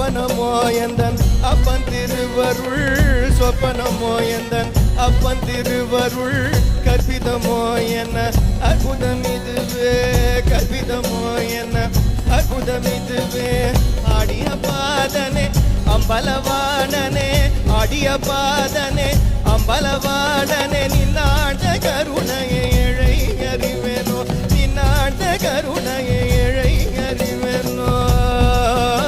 சொப்பனமோ எந்தன்? அப்பன் திருவருள் சொப்பனமோ எந்தன்? அப்பன் திருவருள் கற்பிதமோ என்ன? அற்புதம் இதுவே கற்பிதமோ என்ன? அற்புதம் இதுவே ஆடிய பாதனே அம்பலவானனே ஆடிய பாதனே அம்பலவாணனே.